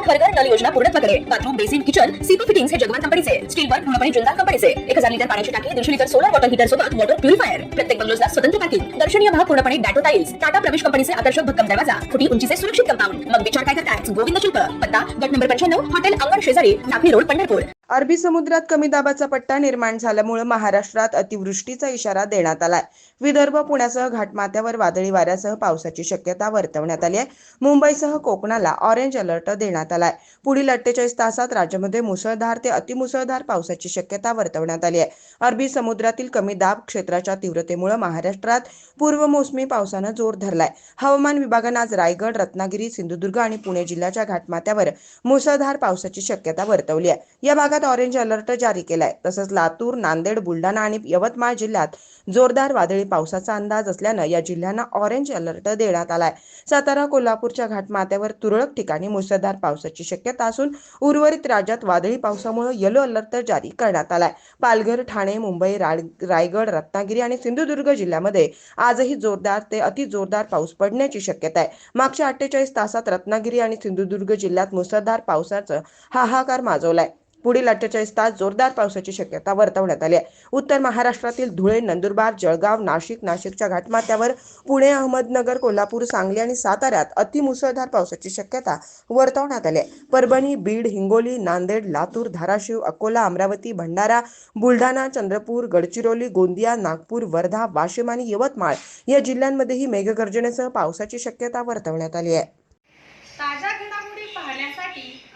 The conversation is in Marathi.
होम बर्गर नल योजना पूर्णत्वाकडे bathroom basin kitchen CP fittings हे जगवान कंपनीचे. स्टील वर्क पूर्णपणे जुंदार कंपनीचे. एक हजार लिटर पाण्याची टाकी दीडशे लिटर सोलर वॉटर हीटर सोबत वॉटर प्युरिफायर प्रत्येक बंगलोजला स्वतंत्र पार्किंग दर्शनीय भाग पूर्णपणे डॅटो टाईल्स टाटा प्रवेश कंपनीचे आकर्षक भक्कम दरवाजा. फुटी उंचीचे सुरक्षित कंपाऊंड मग विचार काय करताय गोविंद शिल्प पत्ता गट नंबर पंच्याण्णव हॉटेल अंगण शेजारी नागरी रोड पंढरपूर. अरबी समुद्रात कमी दाबाचा पट्टा निर्माण झाल्यामुळे महाराष्ट्रात अतिवृष्टीचा इशारा देण्यात आलाय. विदर्भ पुण्यासह घाटमाथ्यावर वादळी वाऱ्यासह पावसाची शक्यता वर्तवण्यात आली आहे. मुंबईसह कोकणाला ऑरेंज अलर्ट देण्यात आलाय. पुढील अठ्ठेचाळीस तासात राज्यामध्ये मुसळधार ते अतिमुसळधार पावसाची शक्यता वर्तवण्यात आली आहे. अरबी समुद्रातील कमी दाब क्षेत्राच्या तीव्रतेमुळे महाराष्ट्रात पूर्व मोसमी पावसानं जोर धरलाय. हवामान विभागानं आज रायगड रत्नागिरी सिंधुदुर्ग आणि पुणे जिल्ह्याच्या घाटमाथ्यावर मुसळधार पावसाची शक्यता वर्तवली आहे. या भागात ऑरेंज अलर्ट जारी केलाय. तसंच लातूर नांदेड बुलढाणा आणि यवतमाळ जिल्ह्यात जोरदार वादळी पावसाचा अंदाज असल्यानं या जिल्ह्यांना ऑरेंज अलर्ट देण्यात आलाय. सातारा कोल्हापूरच्या घाटमाथ्यावर तुरळक ठिकाणी मुसळधार पावसाची शक्यता असून उर्वरित राज्यात वादळी पावसामुळे येलो अलर्ट जारी करण्यात आलाय. पालघर ठाणे मुंबई राड- रायगड रत्नागिरी आणि सिंधुदुर्ग जिल्ह्यामध्ये आजही जोरदार ते अति जोरदार पाऊस पडण्याची शक्यता आहे. मागच्या अठ्ठेचाळीस तासात रत्नागिरी आणि सिंधुदुर्ग जिल्ह्यात मुसळधार पावसाचं हाहाकार माजवलाय. पुढील अठ्ठेचाळीस तास जोरदार पावसाची शक्यता वर्तवण्यात आली आहे. उत्तर महाराष्ट्रातील धुळे नंदुरबार जळगाव नाशिक नाशिकच्या घाटमाथ्यावर पुणे अहमदनगर कोल्हापूर सांगली आणि साताऱ्यात अतिमुसळधार पावसाची शक्यता वर्तवण्यात आली आहे. परभणी बीड हिंगोली नांदेड लातूर धाराशिव अकोला अमरावती भंडारा बुलढाणा चंद्रपूर गडचिरोली गोंदिया नागपूर वर्धा वाशिम आणि यवतमाळ या जिल्ह्यांमध्येही मेघगर्जनेसह पावसाची शक्यता वर्तवण्यात आली आहे. ताज्या घडामोडी पाहण्यासाठी